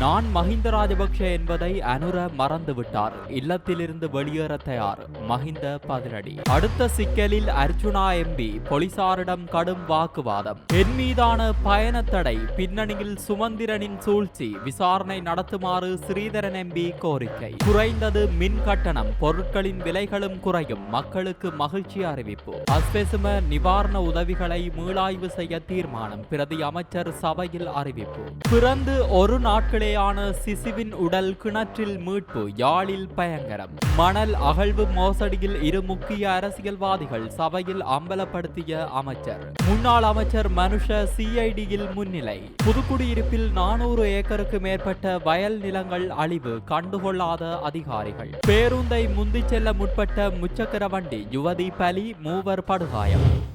நான் மஹிந்த ராஜபக்ஷ என்பதை அனுர மறந்துவிட்டார். இல்லத்திலிருந்து வெளியேற தயார். மஹிந்த பதிலடி. அடுத்த சிக்கலில் அர்ஜுனா எம்பி போலீசாரிடம் கடும் வாக்குவாதம். என் மீதான பயண தடை பின்னணியில் சுமந்திரனின் சூழ்ச்சி விசாரணை நடத்துமாறு ஸ்ரீதரன் எம்பி கோரிக்கை. குறைந்தது மின் கட்டணம் பொருட்களின் விலைகளும் குறையும் மக்களுக்கு மகிழ்ச்சி அறிவிப்பு. அஸ்பெசும நிவாரண உதவிகளை மீளாய்வு செய்ய தீர்மானம் பிரதி அமைச்சர் சபையில் அறிவிப்பு. பிறந்து ஒரு நாட்களில் நாட்களேயான சிசுவின் உடல் கிணற்றில் மீட்பு யாழில் பயங்கரம். மணல் அகழ்வு மோசடியில் இரு முக்கிய அரசியல்வாதிகள் சபையில் அம்பலப்படுத்திய அமைச்சர். முன்னாள் அமைச்சர் மனுஷ சிஐடியில் முன்னிலை. புதுக்குடியிருப்பில் நானூறு ஏக்கருக்கு மேற்பட்ட வயல் நிலங்கள் அழிவு கண்டுகொள்ளாத அதிகாரிகள். பேருந்தை முந்திச் செல்ல முற்பட்ட முச்சக்கர வண்டி யுவதி பலி மூவர் படுகாயம்.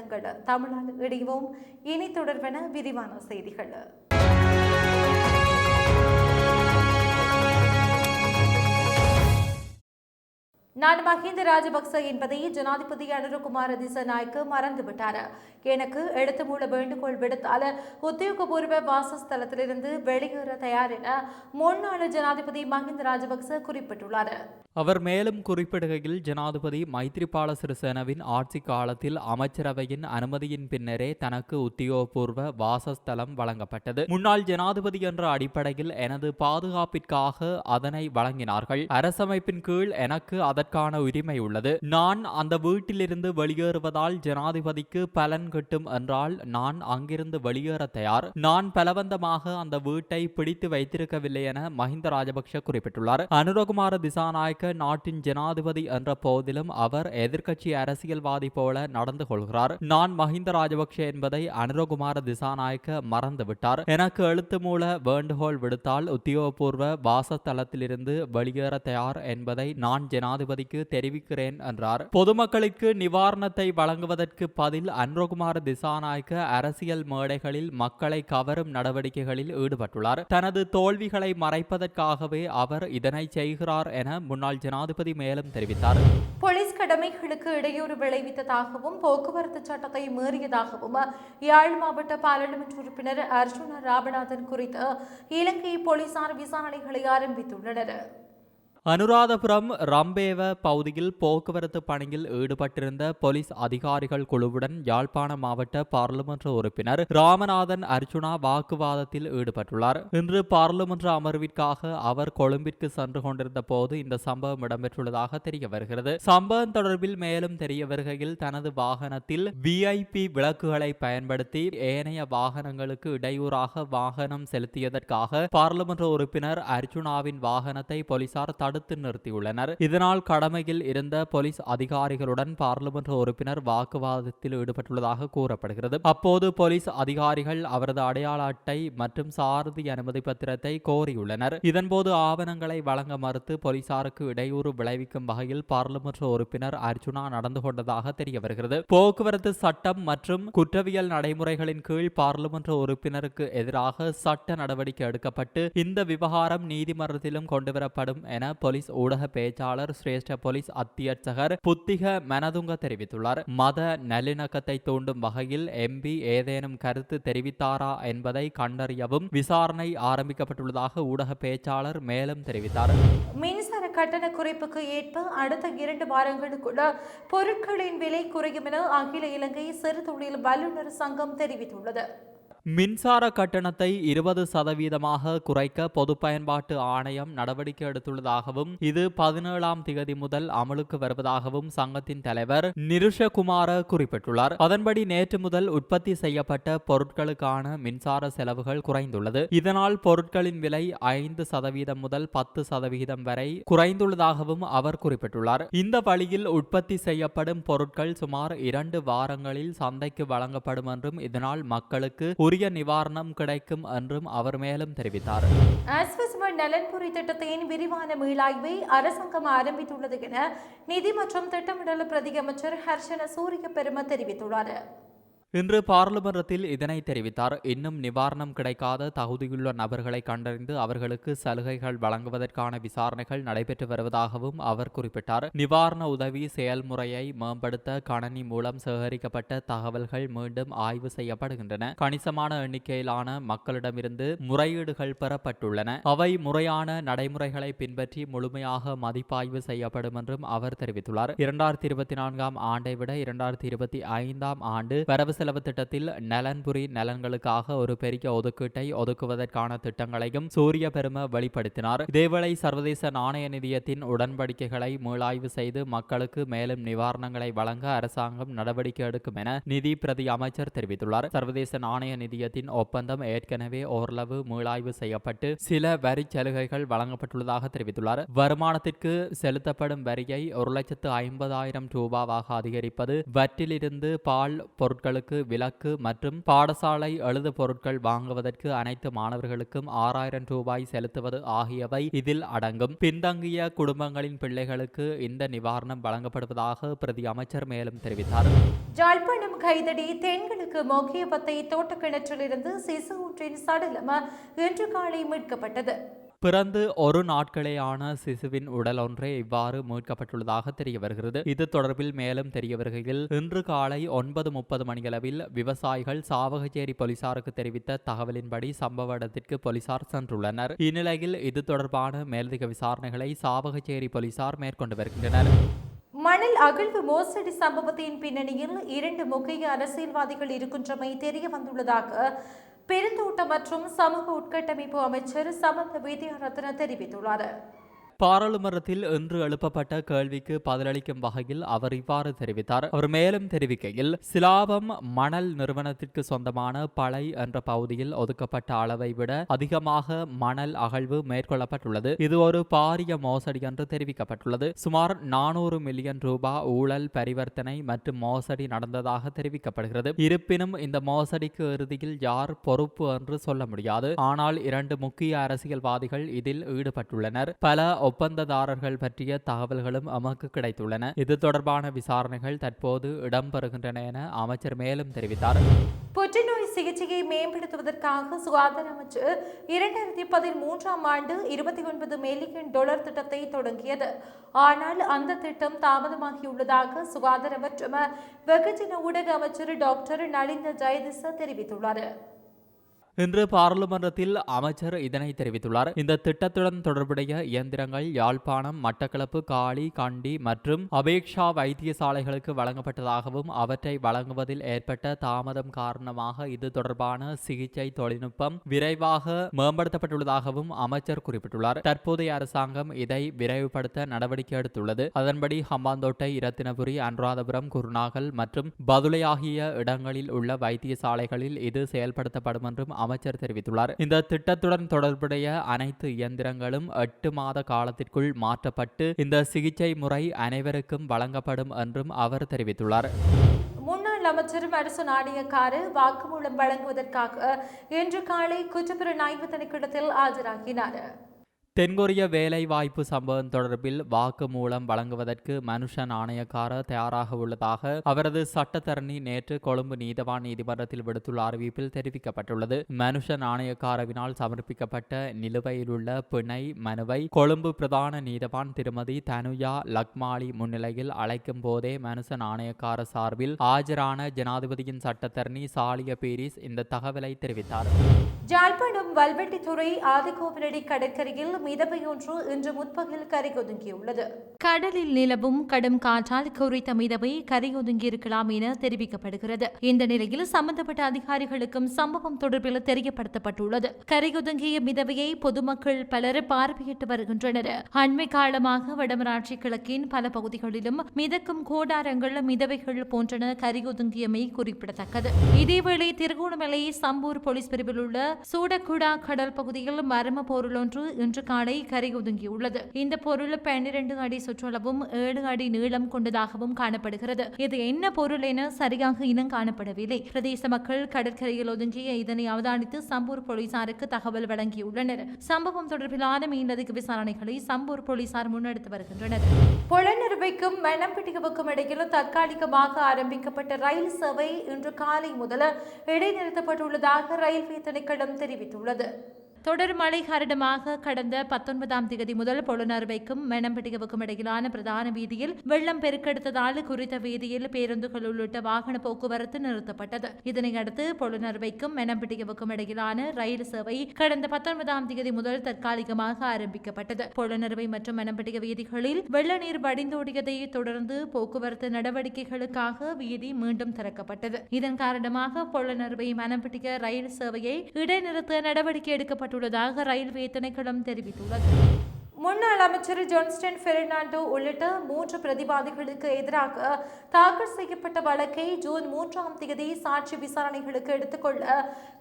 அழுத்துங்கள் தமிழால் இடைவோம் இனி தொடர்பென விரிவான செய்திகள். நான் மஹிந்த ராஜபக்ச என்பதை ஜனாதிபதி அனுரகுமார திசநாயக்க மறந்துவிட்டார். எனக்கு எழுத்து மூல வேண்டுகோள் விடுத்தால் உத்தியோகபூர்வ வாசஸ்தலத்திலிருந்து வெளியேற தயார் என முன்னாள் ஜனாதிபதி மஹிந்த ராஜபக்ச குறிப்பிட்டுள்ளார். அவர் மேலும் குறிப்பிடுகையில் ஜனாதிபதி மைத்ரிபால சிறிசேனவின் ஆட்சி காலத்தில் அமைச்சரவையின் அனுமதியின் பின்னரே தனக்கு உத்தியோகபூர்வ வாசஸ்தலம் வழங்கப்பட்டது. முன்னாள் ஜனாதிபதி என்ற அடிப்படையில் எனது பாதுகாப்பிற்காக அதனை வழங்கினார்கள். அரசமைப்பின் கீழ் எனக்கு அதற்கு அதற்கான உரிமை உள்ளது. நான் அந்த வீட்டிலிருந்து வெளியேறுவதால் ஜனாதிபதிக்கு பலன் கிட்டும் என்றால் நான் அங்கிருந்து வெளியேற தயார். நான் பலவந்தமாக அந்த வீட்டை பிடித்து வைத்திருக்கவில்லை என மஹிந்த ராஜபக்ஷ குறிப்பிட்டுள்ளார். அனுரகுமார திசாநாயக்க நாட்டின் ஜனாதிபதி என்ற போதிலும் அவர் எதிர்க்கட்சி அரசியல்வாதி போல நடந்து கொள்கிறார். நான் மஹிந்த ராஜபக்ஷ என்பதை அனுரகுமார திசாநாயக்க மறந்துவிட்டார். எனக்கு எழுத்து மூல வேண்டுகோள் விடுத்தால் உத்தியோகபூர்வ வாசத்தலத்திலிருந்து வெளியேற தயார் என்பதை நான் ஜனாதிபதி ஜனாதிபதிக்கு தெரிவிக்கிறேன் என்றார். பொதுமக்களுக்கு நிவாரணத்தை வழங்குவதற்கு பதில் அனுரகுமார திசாநாயக்க அரசியல் மேடைகளில் மக்களை கவரும் நடவடிக்கைகளில் ஈடுபட்டுள்ளார். தனது தோல்விகளை மறைப்பதற்காகவே அவர் இதனை செய்கிறார் என முன்னாள் ஜனாதிபதி மேலும் தெரிவித்தார். போலீஸ் கடமைகளுக்கு இடையூறு விளைவித்ததாகவும் போக்குவரத்து சட்டத்தை மீறியதாகவும் யாழ் மாவட்ட பாராளுமன்ற உறுப்பினர் அர்ஜுன ராமநாதன் குறித்து இலங்கை போலீசார் விசாரணைகளை ஆரம்பித்துள்ளனர். அனுராதபுரம் ரம்பேவ பகுதியில் போக்குவரத்து பணியில் ஈடுபட்டிருந்த போலீஸ் அதிகாரிகள் குழுவுடன் யாழ்ப்பாண மாவட்ட பாராளுமன்ற உறுப்பினர் ராமநாதன் அர்ஜுனா வாக்குவாதத்தில் ஈடுபட்டுள்ளார். இன்று பாராளுமன்ற அமர்விற்காக அவர் கொழும்பிற்கு சென்று கொண்டிருந்த போது இந்த சம்பவம் இடம்பெற்றுள்ளதாக தெரிய வருகிறது. சம்பவம் தொடர்பில் மேலும் தெரிய வருகையில் தனது வாகனத்தில் விஐபி விளக்குகளை பயன்படுத்தி ஏனைய வாகனங்களுக்கு இடையூறாக வாகனம் செலுத்தியதற்காக பாராளுமன்ற உறுப்பினர் அர்ஜுனாவின் வாகனத்தை போலீசார் தடுத்து நிறுத்தியுள்ளனர். இதனால் கடமையில் இருந்த போலீஸ் அதிகாரிகளுடன் பார்லிமென்ற உறுப்பினர் வாக்குவாதத்தில் ஈடுபட்டுள்ளதாக கூறப்படுகிறது. அப்போது போலீஸ் அதிகாரிகள் அவரது அடையாள அட்டை மற்றும் சாரதி அனுமதி பத்திரத்தை கோரியுள்ளனர். இதன்போது ஆவணங்களை வழங்க மறுத்து போலீசாருக்கு இடையூறு விளைவிக்கும் வகையில் பார்லிமென்ற உறுப்பினர் அர்ஜுனா நடந்து கொண்டதாக தெரிய வருகிறது போக்குவரத்து சட்டம் மற்றும் குற்றவியல் நடைமுறைகளின் கீழ் பார்லிமென்ற உறுப்பினருக்கு எதிராக சட்ட நடவடிக்கை எடுக்கப்பட்டு இந்த விவகாரம் நீதிமன்றத்திலும் கொண்டுவரப்படும் என போலீஸ் ஊடக பேச்சாளர் சிரேஷ்ட போலீஸ் அத்தியட்சகர் புத்திக மனதுங்க தெரிவித்துள்ளார். மத நல்லிணக்கத்தை தூண்டும் வகையில் எம்பி ஏதேனும் கருத்து தெரிவித்தாரா என்பதை கண்டறியவும் விசாரணை ஆரம்பிக்கப்பட்டுள்ளதாக ஊடக பேச்சாளர் மேலும் தெரிவித்தார். மின்சார கட்டண குறைப்புக்கு ஏற்ப அடுத்த இரண்டு வாரங்களுக்குள்ள பொருட்களின் விலை குறையும் என அகில இலங்கை சிறு தொழில் வல்லுநர் சங்கம் தெரிவித்துள்ளது. மின்சார கட்டணத்தை இருபது சதவீதமாக குறைக்க பொது பயன்பாட்டு ஆணையம் நடவடிக்கை எடுத்துள்ளதாகவும் இது பதினேழாம் திகதி முதல் அமலுக்கு வருவதாகவும் சங்கத்தின் தலைவர் நிருஷகுமார குறிப்பிட்டுள்ளார். அதன்படி நேற்று முதல் உற்பத்தி செய்யப்பட்ட பொருட்களுக்கான மின்சார செலவுகள் குறைந்துள்ளது. இதனால் பொருட்களின் விலை ஐந்து சதவீதம் முதல் பத்து சதவீதம் வரை குறைந்துள்ளதாகவும் அவர் குறிப்பிட்டுள்ளார். இந்த வழியில் உற்பத்தி செய்யப்படும் பொருட்கள் சுமார் இரண்டு வாரங்களில் சந்தைக்கு வழங்கப்படும் என்றும் இதனால் மக்களுக்கு உரிய நிவாரணம் கிடைக்கும் என்றும் அவர் மேலும் தெரிவித்தார். ஆஸ்வஸ்ம நலன்புரி திட்டத்தின் விரிவான மீளாய்வை அரசாங்கம் ஆரம்பித்துள்ளது என நிதி மற்றும் திட்டமிடல் பிரதி அமைச்சர் ஹர்ஷன சூரிய பெரும தெரிவித்துள்ளார். இன்று பாராளுமன்றத்தில் இதனை தெரிவித்தார். இன்னும் நிவாரணம் கிடைக்காத தகுதியுள்ள நபர்களை கண்டறிந்து அவர்களுக்கு சலுகைகள் வழங்குவதற்கான விசாரணைகள் நடைபெற்று வருவதாகவும் அவர் குறிப்பிட்டார். நிவாரண உதவி செயல்முறையை மேம்படுத்த கணனி மூலம் சேகரிக்கப்பட்ட தகவல்கள் மீண்டும் ஆய்வு செய்யப்படுகின்றன. கணிசமான எண்ணிக்கையிலான மக்களிடமிருந்து முறையீடுகள் பெறப்பட்டுள்ளன. அவை முறையான நடைமுறைகளை பின்பற்றி முழுமையாக மதிப்பாய்வு செய்யப்படும் என்றும் அவர் தெரிவித்துள்ளார். இரண்டாயிரத்தி இருபத்தி நான்காம் ஆண்டை விட இரண்டாயிரத்தி இருபத்தி ஐந்தாம் ஆண்டு வரவு செலவு திட்டத்தில் நலன்புரி நலன்களுக்காக ஒரு பெரிய ஒதுக்கீட்டை ஒதுக்குவதற்கான திட்டங்களையும் சூரிய பெரும வெளிப்படுத்தினார். இதேவேளை சர்வதேச நாணய நிதியத்தின் உடன்படிக்கைகளை மீளாய்வு செய்து மக்களுக்கு மேலும் நிவாரணங்களை வழங்க அரசாங்கம் நடவடிக்கை எடுக்கும் என நிதி பிரதி அமைச்சர் தெரிவித்துள்ளார். சர்வதேச நாணய நிதியத்தின் ஒப்பந்தம் ஏற்கனவே ஓரளவு மீளாய்வு செய்யப்பட்டு சில வரி சலுகைகள் வழங்கப்பட்டுள்ளதாக தெரிவித்துள்ளார். வருமானத்திற்கு செலுத்தப்படும் வரியை ஒரு லட்சத்து ஐம்பதாயிரம் ரூபாவாக அதிகரிப்பது வற்றிலிருந்து பால் பொருட்களுக்கு விலக்கு மற்றும் பாடசாலை எழுது பொருட்கள் வாங்குவதற்கு அனைத்து மாணவர்களுக்கும் ஆறாயிரம் ரூபாய் செலுத்துவது ஆகியவை இதில் அடங்கும். பின்தங்கிய குடும்பங்களின் பிள்ளைகளுக்கு இந்த நிவாரணம் வழங்கப்படுவதாக பிரதி அமைச்சர் மேலும் தெரிவித்தார். ஜாழ்ப்பாணம் கைதடி தென்கிழக்கு மொக்கியபத்தை தோட்டக்கிணற்றிலிருந்து சிசு ஒன்றின் சடலம் இன்று காலை மீட்கப்பட்டது. பிறந்து ஒரு நாட்களேயான சிசுவின் உடல் ஒன்றே இவ்வாறு மீட்கப்பட்டுள்ளதாக தெரிய வருகிறது. இது தொடர்பில் மேலும் தெரிய வருகையில் இன்று காலை ஒன்பது முப்பது மணியளவில் விவசாயிகள் சாவகச்சேரி போலீசாருக்கு தெரிவித்த தகவலின்படி சம்பவ இடத்திற்கு போலீசார் சென்றுள்ளனர். இந்நிலையில் இது தொடர்பான மேலதிக விசாரணைகளை சாவகச்சேரி போலீசார் மேற்கொண்டு வருகின்றனர். மணல் அகழ்வு மோசடி சம்பவத்தின் பின்னணியில் இரண்டு முக்கிய அரசியல்வாதிகள் இருக்கின்றமை தெரிய வந்துள்ளதாக பெருந்தோட்டம் மற்றும் சமூக உட்கட்டமைப்பு அமைச்சர் சமந்த வித்யாரத்ன தெரிவித்துள்ளார். பாராளுமன்றத்தில் இன்று எழுப்பப்பட்ட கேள்விக்கு பதிலளிக்கும் வகையில் அவர் இவ்வாறு தெரிவித்தார். அவர் மேலும் தெரிவிக்கையில் சிலாபம் மணல் நிறுவனத்திற்கு சொந்தமான பளை என்ற பகுதியில் ஒதுக்கப்பட்ட அளவை விட அதிகமாக மணல் அகழ்வு மேற்கொள்ளப்பட்டுள்ளது. இது ஒரு பாரிய மோசடி என்று தெரிவிக்கப்பட்டுள்ளது. சுமார் நானூறு மில்லியன் ரூபாய் ஊழல் பரிவர்த்தனை மற்றும் மோசடி நடந்ததாக தெரிவிக்கப்படுகிறது. இருப்பினும் இந்த மோசடிக்கு இறுதியில் யார் பொறுப்பு என்று சொல்ல முடியாது. ஆனால் இரண்டு முக்கிய அரசியல்வாதிகள் இதில் ஈடுபட்டுள்ளனர். பல ஒப்பந்ததாரர்கள் பற்றிய தகவல்களும் நமக்கு கிடைத்துள்ளன. இது தொடர்பான விசாரணைகள் தற்போது இடம்பெறுகின்றன என அமைச்சர் மேலும் தெரிவித்தார். புற்றுநோய் சிகிச்சையை மேம்படுத்துவதற்காக சுகாதார அமைச்சர் இரண்டாயிரத்தி பதிமூன்றாம் ஆண்டு இருபத்தி ஒன்பது மில்லியன் டாலர் திட்டத்தை தொடங்கியது. ஆனால் அந்த திட்டம் தாமதமாகியுள்ளதாக சுகாதார மற்றும் வெகுஜன ஊடக அமைச்சர் டாக்டர் நலிந்த ஜெயதிச தெரிவித்துள்ளார். இன்று பாராளுமன்றத்தில் அமைச்சர் இதனை தெரிவித்துள்ளார். இந்த திட்டத்துடன் தொடர்புடைய இயந்திரங்கள் யாழ்ப்பாணம் மட்டக்களப்பு காளி கண்டி மற்றும் அபேக்ஷா வைத்தியசாலைகளுக்கு வழங்கப்பட்டதாகவும் அவற்றை வழங்குவதில் ஏற்பட்ட தாமதம் காரணமாக இது தொடர்பான சிகிச்சை தொழில்நுட்பம் விரைவாக மேம்படுத்தப்பட்டுள்ளதாகவும் அமைச்சர் குறிப்பிட்டுள்ளார். தற்போதைய அரசாங்கம் இதை விரைவுபடுத்த நடவடிக்கை எடுத்துள்ளது. அதன்படி ஹம்பாந்தோட்டை இரத்தினபுரி அனுராதபுரம் குருநாகல் மற்றும் பதுளை ஆகிய இடங்களில் உள்ள வைத்தியசாலைகளில் இது செயல்படுத்தப்படும் என்றும் அமைச்சர் தெரிவித்துள்ளார். இந்த திட்டத்துடன் தொடர்புடைய அனைத்து இயந்திரங்களும் எட்டு மாத காலத்திற்குள் மாற்றப்பட்டு இந்த சிகிச்சை முறை அனைவருக்கும் வழங்கப்படும் என்றும் அவர் தெரிவித்துள்ளார். முன்னாள் அமைச்சரும் அரசு நாணயக்காரு வாக்குமூலம் வழங்குவதற்காக இன்று காலை குற்றப்புலனாய்வு திணைக்களத்தில் ஆஜராகினார். தென்கொரிய வேலைவாய்ப்பு சம்பவம் தொடர்பில் வாக்கு மூலம் வழங்குவதற்கு மனுஷ நாணயக்கார தயாராக உள்ளதாக அவரது சட்டத்தரணி நேற்று கொழும்பு நீதவான் நீதிமன்றத்தில் விடுத்துள்ள அறிவிப்பில் தெரிவிக்கப்பட்டுள்ளது. மனுஷன் ஆணையக்காரவினால் சமர்ப்பிக்கப்பட்ட நிலுவையிலுள்ள பிணை மனுவை கொழும்பு பிரதான நீதவான் திருமதி தனுயா லக்மாலி முன்னிலையில் அழைக்கும் போதே மனுஷன் ஆணையக்கார சார்பில் ஆஜரான ஜனாதிபதியின் சட்டத்தரணி சாலிய பீரிஸ் இந்த தகவலை தெரிவித்தார். ஜாழ்ப்பாணம் வல்வெட்டித்துறை ஆதிகோவிலடி கடற்கரையில் மிதவை ஒன்று இன்று முற்பகல் கரையொதுங்கியுள்ளது. கடலில் நிலவும் கடும் காற்றால் குறித்த மிதவை கரையொதுங்கியிருக்கலாம் என தெரிவிக்கப்படுகிறது. இந்த நிலையில் சம்பந்தப்பட்ட அதிகாரிகளுக்கும் சம்பவம் தொடர்பில் தெரியப்படுத்தப்பட்டுள்ளது. கரையொதுங்கிய மிதவையை பொதுமக்கள் பலர் பார்வையிட்டு வருகின்றனர். அண்மை காலமாக வடமராட்சி கிழக்கின் பல பகுதிகளிலும் மிதக்கும் கோடாரங்கள் மிதவைகள் போன்றன கரையொதுங்கியமை குறிப்பிடத்தக்கது. இதேவேளை திருகோணமலை சம்பூர் போலீஸ் பிரிவில் உள்ள சூடக்குடா கடல் பகுதியில் மர்ம பொருளொன்று இன்று காலை கரையொதுங்கியுள்ளது இந்த பொருள் பன்னிரண்டு அடி சுற்றளவும் ஏழு அடி நீளம் கொண்டதாகவும் காணப்படுகிறது. இது என்ன பொருள் என சரியாக இனம் காணப்படவில்லை. பிரதேச மக்கள் கடற்கரையில் ஒதுங்கிய இதனை அவதானித்து சம்பூர் போலீசாருக்கு தகவல் வழங்கியுள்ளனர். சம்பவம் தொடர்பிலான மீனதிக்கு விசாரணைகளை சம்பூர் போலீசார் முன்னெடுத்து வருகின்றனர். புலனறுவைக்கும் மணம்பிட்டிகவுக்கும் இடையில் தற்காலிகமாக ஆரம்பிக்கப்பட்ட ரயில் சேவை இன்று காலை முதல் இடைநிறுத்தப்பட்டுள்ளதாக ரயில்வே திணைக்களம் தெரிவித்துள்ளது. தொடர் மழை காரணமாக கடந்த பத்தொன்பதாம் தேதி முதல் பொலனறுவைக்கும் மெனம்பட்டிகவுக்கும் இடையிலான பிரதான வீதியில் வெள்ளம் பெருக்கெடுத்ததால் குறித்த வீதியில் பேருந்துகள் உள்ளிட்ட வாகன போக்குவரத்து நிறுத்தப்பட்டது. இதனையடுத்து பொலனறுவைக்கும் மெனம்பட்டிகவுக்கும் இடையிலான ரயில் சேவை கடந்த பத்தொன்பதாம் தேதி முதல் தற்காலிகமாக ஆரம்பிக்கப்பட்டது. பொலனறுவை மற்றும் மெனம்பட்டிக வீதிகளில் வெள்ள நீர் வடிந்தோடியதை தொடர்ந்து போக்குவரத்து நடவடிக்கைகளுக்காக வீதி மீண்டும் திறக்கப்பட்டது. இதன் காரணமாக பொலனறுவை மனம்பட்டிக ரயில் சேவையை இடைநிறுத்த நடவடிக்கை எடுக்கப்பட்டது. செய்யப்பட்டுள்ளதாக ரயில்வே திணைக்களம் தெரிவித்துள்ளது. முன்னாள் அமைச்சர் ஜான்ஸ்டன் பெர்னாண்டோ உள்ளிட்ட மூன்று பிரதிவாதிகளுக்கு எதிராக தாக்கல் செய்யப்பட்ட வழக்கை ஜூன் மூன்றாம் தேதி சாட்சி விசாரணைகளுக்கு எடுத்துக்கொள்ள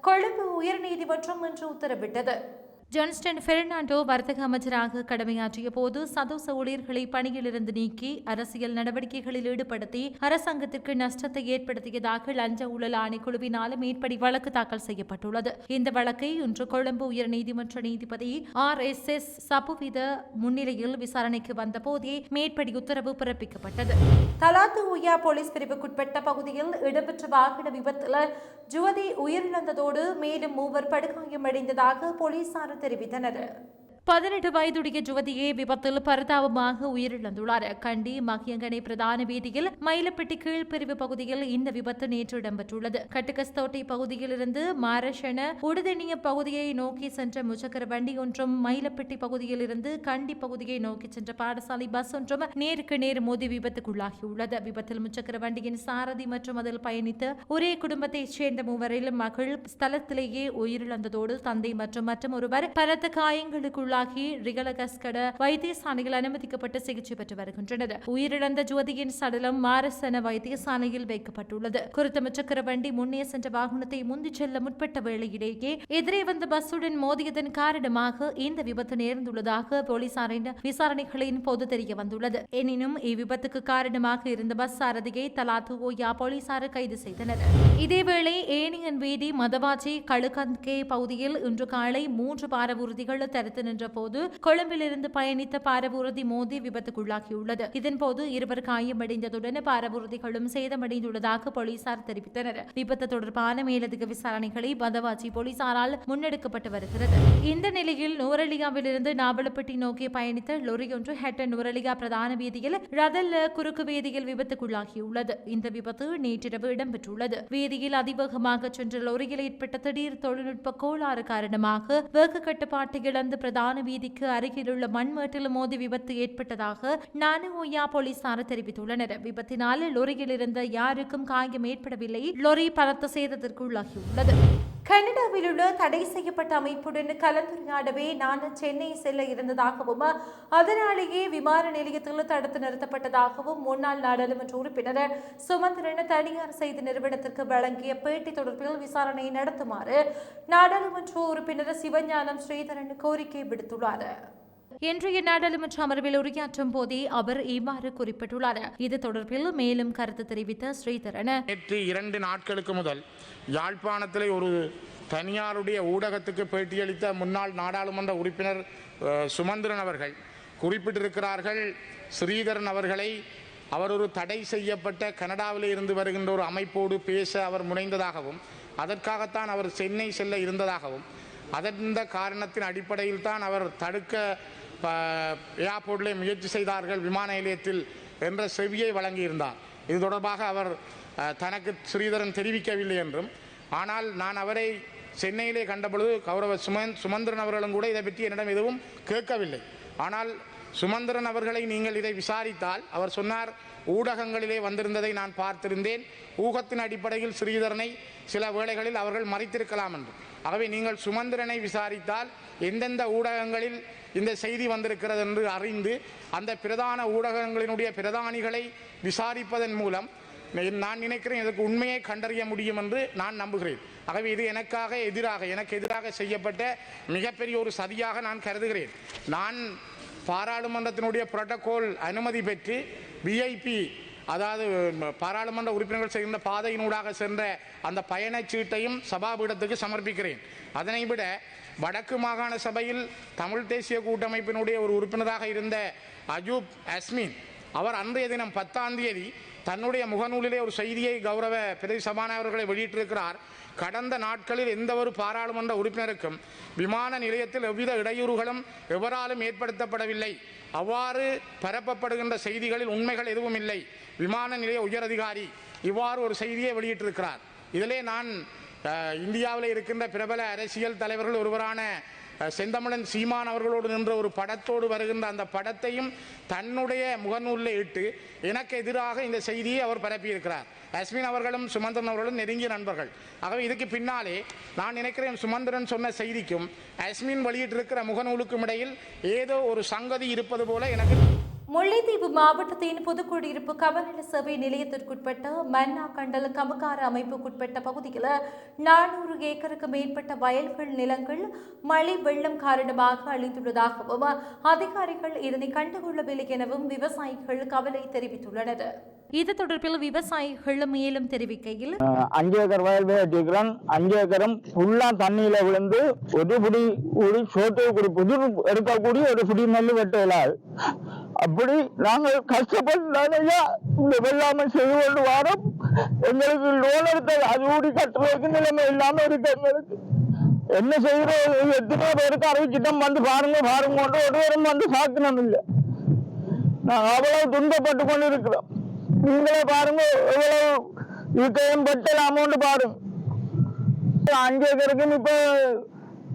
கொழும்பு உயர்நீதிமன்றம் இன்று உத்தரவிட்டது. ஜான்ஸ்டன் பெர்னாண்டோ வர்த்தக அமைச்சராக கடமையாற்றிய போது சதோச ஊழியர்களை பணியிலிருந்து நீக்கி அரசியல் நடவடிக்கைகளில் ஈடுபடுத்தி அரசாங்கத்திற்கு நஷ்டத்தை ஏற்படுத்தியதாக லஞ்ச ஊழல் ஆணைக்குழுவினால் மேற்படி வழக்கு தாக்கல் செய்யப்பட்டுள்ளது. இந்த வழக்கை இன்று கொழும்பு உயர்நீதிமன்ற நீதிபதி ஆர் எஸ் எஸ் சபுவித முன்னிலையில் விசாரணைக்கு வந்த போதே மேற்படி உத்தரவு பிறப்பிக்கப்பட்டது. தலாத்து உயா போலீஸ் பிரிவுக்குட்பட்ட பகுதியில் இடம்பெற்ற வாகன விபத்தில் ஜுவதி உயிரிழந்ததோடு மேலும் மூவர் படுகாயமடைந்ததாக போலீசார் தெரிவித்தனர் பதினெட்டு வயதுடைய ஜுவதியே விபத்தில் பரிதாபமாக உயிரிழந்துள்ளார். கண்டி மகியங்கனை பிரதான வீதியில் மயிலப்பட்டி கீழ்பிரிவு பகுதியில் இந்த விபத்து நேற்று இடம்பெற்றுள்ளது. கட்டுக்கஸ்தோட்டை பகுதியிலிருந்து மாரஷன உடுதெனிய பகுதியை நோக்கி சென்ற முச்சக்கர வண்டி ஒன்றும் மயிலப்பட்டி பகுதியில் இருந்து கண்டி பகுதியை நோக்கி சென்ற பாடசாலை பஸ் ஒன்றும் நேருக்கு நேர் மோதி விபத்துக்குள்ளாகியுள்ளது. விபத்தில் முச்சக்கர வண்டியின் சாரதி மற்றும் அதில் பயணித்த ஒரே குடும்பத்தைச் சேர்ந்த மூவரில் மகள் ஸ்தலத்திலேயே உயிரிழந்ததோடு தந்தை மற்றும் மற்றும் ஒருவர் பலத்த உள்ளாகி ரிகலகஸ்கட வைத்தியசாலையில் அனுமதிக்கப்பட்டு சிகிச்சை பெற்று வருகின்றனர். உயிரிழந்த ஜோதியின் சடலம் மாரசன வைத்தியசாலையில் வைக்கப்பட்டுள்ளது. குறித்த முச்சக்கர வண்டி முன்னே சென்ற வாகனத்தை முந்தி செல்ல முற்பட்ட வேளையிலேயே எதிரே வந்த பஸ்ஸுடன் மோதியதன் காரணமாக இந்த விபத்து நேர்ந்துள்ளதாக போலீசாரின் விசாரணைகளின் போது தெரிய வந்துள்ளது. எனினும் இவ்விபத்துக்கு காரணமாக இருந்த பஸ் சாரதியை தலாத்து ஓயா போலீசார் கைது செய்தனர். இதேவேளை ஏனியன் வீதி மதவாச்சி கழுகந்தே பகுதியில் இன்று காலை மூன்று பாரவூர்திகள் தடுத்து நின்ற சென்றபோது கொழும்பிலிருந்து பயணித்த பாரவூர்தி மோதி விபத்துக்குள்ளாகியுள்ளது. இதன்போது இருவர் காயமடைந்ததுடன் பாரவூர்திகளும் சேதமடைந்துள்ளதாக போலீசார் தெரிவித்தனர். விபத்து தொடர்பான மேலதிக விசாரணைகளை பதவாச்சி போலீசாரால் முன்னெடுக்கப்பட்டு வருகிறது. இந்த நிலையில் நூரலியாவிலிருந்து நாவலப்பட்டி நோக்கி பயணித்த லொரி ஒன்று ஹெட்டன் நூரலியா பிரதான வீதியில் ரதல் குறுக்கு வீதியில் விபத்துக்குள்ளாகியுள்ளது. இந்த விபத்து நேற்றிரவு இடம்பெற்றுள்ளது. வீதியில் அதிவேகமாக சென்ற லொரியில் ஏற்பட்ட திடீர் தொழில்நுட்ப கோளாறு காரணமாக வேக கட்டுப்பாட்டை இழந்து பிரதான வீதிக்கு அருகிலுள்ள மண்மேட்டில் மோதி விபத்து ஏற்பட்டதாக நானுயா போலீசார் தெரிவித்துள்ளனர். விபத்தினால் லொரியில் இருந்த யாருக்கும் காயம் ஏற்படவில்லை. லொரி பலத்த சேதத்திற்குள்ளாகியுள்ளது. கனடாவில் உள்ள தடை செய்யப்பட்ட அமைப்புடன் கலந்துரையாடவே நான் சென்னை செல்ல இருந்ததாகவும் அதனாலேயே விமான நிலையத்தில் தடுத்து நிறுத்தப்பட்டதாகவும் முன்னாள் நாடாளுமன்ற உறுப்பினர் சுமந்திரன் தனியார் செய்தி நிறுவனத்திற்கு வழங்கிய பேட்டி தொடர்பில் விசாரணை நடத்துமாறு நாடாளுமன்ற உறுப்பினர் சிவஞானம் ஸ்ரீதரன் கோரிக்கை விடுத்துள்ளார். இன்றைய நாடாளுமன்ற அமர்வில் உரையாற்றும் போதே அவர் இவ்வாறு குறிப்பிட்டுள்ளார். இது தொடர்பில் மேலும் கருத்து தெரிவித்த ஸ்ரீதரன். நேற்று இரண்டு நாட்களுக்கு முதல் யாழ்ப்பாணத்தில் ஒரு தனியாருடைய ஊடகத்துக்கு பேட்டியளித்த முன்னாள் நாடாளுமன்ற உறுப்பினர் சுமந்திரன் அவர்கள் குறிப்பிட்டிருக்கிறார்கள் ஸ்ரீதரன் அவர்களை அவர் ஒரு தடை செய்யப்பட்ட கனடாவில் இருந்து வருகின்ற ஒரு அமைப்போடு பேச அவர் முனைந்ததாகவும் அதற்காகத்தான் அவர் சென்னை செல்ல இருந்ததாகவும் அதன் காரணத்தின் அடிப்படையில் தான் அவர் தடுக்க ஏர்போர்ட்டிலே முயற்சி செய்தார்கள் விமான நிலையத்தில் என்ற செவியை வழங்கியிருந்தார். இது தொடர்பாக அவர் தனக்கு ஸ்ரீதரன் தெரிவிக்கவில்லை என்றும் ஆனால் நான் அவரை சென்னையிலே கண்டபொழுது கௌரவ சுமந்த் சுமந்திரன் அவர்களும் கூட இதை பற்றி என்னிடம் எதுவும் கேட்கவில்லை. ஆனால் சுமந்திரன் அவர்களை நீங்கள் இதை விசாரித்தால் அவர் சொன்னார் ஊடகங்களிலே வந்திருந்ததை நான் பார்த்திருந்தேன் ஊகத்தின் அடிப்படையில் ஸ்ரீதரனை சில வேளைகளில் அவர்கள் மறைத்திருக்கலாம் என்று. ஆகவே நீங்கள் சுமந்திரனை விசாரித்தால் எந்தெந்த ஊடகங்களில் இந்த செய்தி வந்திருக்கிறது என்று அறிந்து அந்த பிரதான ஊடகங்களினுடைய பிரதானிகளை விசாரிப்பதன் மூலம் நான் நினைக்கிறேன் இதற்கு உண்மையை கண்டறிய முடியும் என்று நான் நம்புகிறேன். ஆகவே இது எனக்காக எதிராக எனக்கு எதிராக செய்யப்பட்ட மிகப்பெரிய ஒரு சதியாக நான் கருதுகிறேன். நான் பாராளுமன்றத்தினுடைய புரோட்டோகால் அனுமதி பெற்று விஐபி அதாவது பாராளுமன்ற உறுப்பினர்கள் சேர்ந்த பாதையினூடாக சென்ற அந்த பயணச்சீட்டையும் சபாபீடத்துக்கு சமர்ப்பிக்கிறேன். அதனை விட வடக்கு மாகாண சபையில் தமிழ் தேசிய கூட்டமைப்பினுடைய ஒரு உறுப்பினராக இருந்த அஜூப் அஸ்மின் அவர் அன்றைய தினம் பத்தாம் தேதி தன்னுடைய முகநூலிலே ஒரு செய்தியை கௌரவ பிரதி சபாநாயகர்களை வெளியிட்டிருக்கிறார். கடந்த நாட்களில் எந்த ஒரு பாராளுமன்ற உறுப்பினருக்கும் விமான நிலையத்தில் எவ்வித இடையூறுகளும் எவராலும் ஏற்படுத்தப்படவில்லை. அவ்வாறு பரப்பப்படுகின்ற செய்திகளில் உண்மைகள் எதுவும் இல்லை. விமான நிலைய உயரதிகாரி இவ்வாறு ஒரு செய்தியை வெளியிட்டிருக்கிறார். இதிலே நான் இந்தியாவில் இருக்கின்ற பிரபல அரசியல் தலைவர்கள் ஒருவரான செந்தமிழன் சீமான் அவர்களோடு நின்ற ஒரு படத்தோடு வருகின்ற அந்த படத்தையும் தன்னுடைய முகநூலில் இட்டு எனக்கு எதிராக இந்த செய்தியை அவர் பரப்பியிருக்கிறார். அஸ்மின் அவர்களும் சுமந்திரன் அவர்களும் நெருங்கிய நண்பர்கள். ஆகவே இதுக்கு பின்னாலே நான் நினைக்கிறேன் சுமந்திரன் சொன்ன செய்திக்கும் அஸ்மின் வெளியிட்டிருக்கிற முகநூலுக்கும் இடையில் ஏதோ ஒரு சங்கதி இருப்பது போல எனக்கு முல்லைத்தீவு மாவட்டத்தின் புதுக்குடியிருப்பு கவநல சேவை நிலையத்திற்குட்பட்ட மன்னா கண்டல கமகார அமைப்புக்குட்பட்ட பகுதியில் நானூறு ஏக்கருக்கு மேற்பட்ட வயல்கள் நிலங்கள் மழை வெள்ளம் காரணமாக அழிந்துள்ளதாகவும் அதிகாரிகள் இதனை கண்டுகொள்ளவில்லை எனவும் விவசாயிகள் கவலை தெரிவித்துள்ளனர். இது தொடர்பில் விவசாயிகள் மேலும் தெரிவிக்கையில் அஞ்சு ஏக்கர் வயல் வச்சிருக்கிறோம் அஞ்சு ஏக்கரும் ஃபுல்லா தண்ணியில விழுந்து ஒரு புடி ஒரு சோத்து ஒரு புதிர் எடுக்கக்கூடிய ஒரு புடி நெல் வெட்டலால் அப்படி நாங்கள் கஷ்டப்பட்டு இந்த வெள்ளாமை செய்து கொண்டு வாரம். எங்களுக்கு லோன் எடுத்த அது ஊடி கட்டுறதுக்கு நிலைமை இல்லாம இருக்கு எங்களுக்கு. என்ன செய்யறோம் எத்தனையோ பேருக்கு அறிவிச்சிட்டம் வந்து பாருங்க பாருங்க ஒரு வந்து சாக்கணும் இல்லை. நாங்கள் அவ்வளவு துன்பப்பட்டு கொண்டு இருக்கிறோம் நீங்களே பாருங்க எவ்வளவு இதுக்கையும் பெட்டல் அமௌண்ட் பாருங்க. அஞ்சு ஏக்கருக்கு இப்ப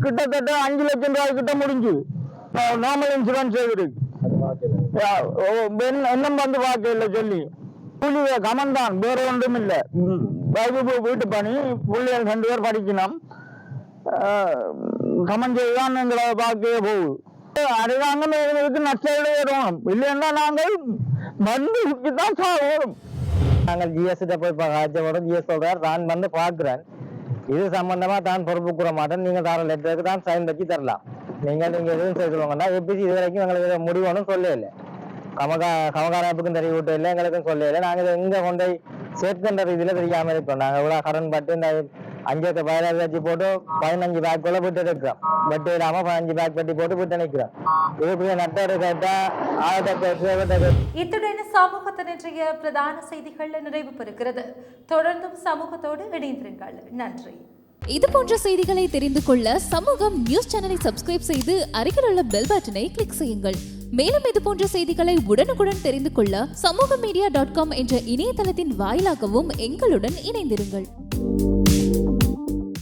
கிட்டத்தட்ட அஞ்சு லட்சம் ரூபாய் கிட்ட முடிஞ்சு. நார்மல் இன்சூரன்ஸ் இருக்கு? இன்னும் வந்து பார்க்க இல்லை சொல்லி. புலி கமன் தான் வேற ஒன்றும் இல்லை. வகுப்பு வீட்டு பணி புள்ளியல் ரெண்டு பேர் படிக்கணும். கமன் செய்துதான் எங்களை பார்க்கவே போகுது. அரசாங்கம் எங்களுக்கு நஷ்டம் வரும் இல்லைன்னா நாங்கள் வந்து சுற்றி தான் சாகும் நாங்கள் ஜிஎஸ்கிட்ட போய் காய்ச்சப்படும் ஜிஎஸ் சொல்றாரு நான் வந்து பார்க்குறேன். இது சம்பந்தமா தான் பொறுப்பு கூற மாட்டேன். நீங்க தர லெட்டருக்கு தான் சைன் வச்சு தரலாம். நீங்கள் நீங்க எதுவும் செய்துவாங்கன்னா எப்படி இது வரைக்கும் எங்களுக்கு முடிவுன்னு முடிவு சொல்லல. கமகா கமகாராப்புக்கும் தெரிய விட்டு இல்லை எங்களுக்கும் சொல்லல. நாங்க இதை எங்க கொண்டு போய் சேர்க்கின்ற ரீதியில தெரியாம இருக்கோம் நாங்க இவ்வளவு கடன் பட்டு இந்த அஞ்சு ஏக்கர் பதினாறு வச்சு போட்டு பதினஞ்சு பேக் போல விட்டு இருக்கிறோம் வெட்டு இல்லாம பதினஞ்சு பேக் வெட்டி போட்டு விட்டு நிற்கிறோம். இதுக்குரிய நட்டோடு கேட்டா ஆயிரத்தி இத்துடன் சமூகத்தின் இன்றைய பிரதான செய்திகள் நிறைவு பெறுகிறது. தொடர்ந்தும் சமூகத்தோடு இணைந்திருங்கள். நன்றி. இது போன்ற செய்திகளை தெரிந்து கொள்ள சமூகம் நியூஸ் சேனலை சப்ஸ்கிரைப் செய்து அருகில் உள்ள பெல் பட்டனை கிளிக் செய்யுங்கள். மேலும் இது போன்ற செய்திகளை உடனுக்குடன் தெரிந்து கொள்ள சமூக மீடியா டாட் காம் என்ற இணையதளத்தின் வாயிலாகவும் எங்களுடன் இணைந்திருங்கள்.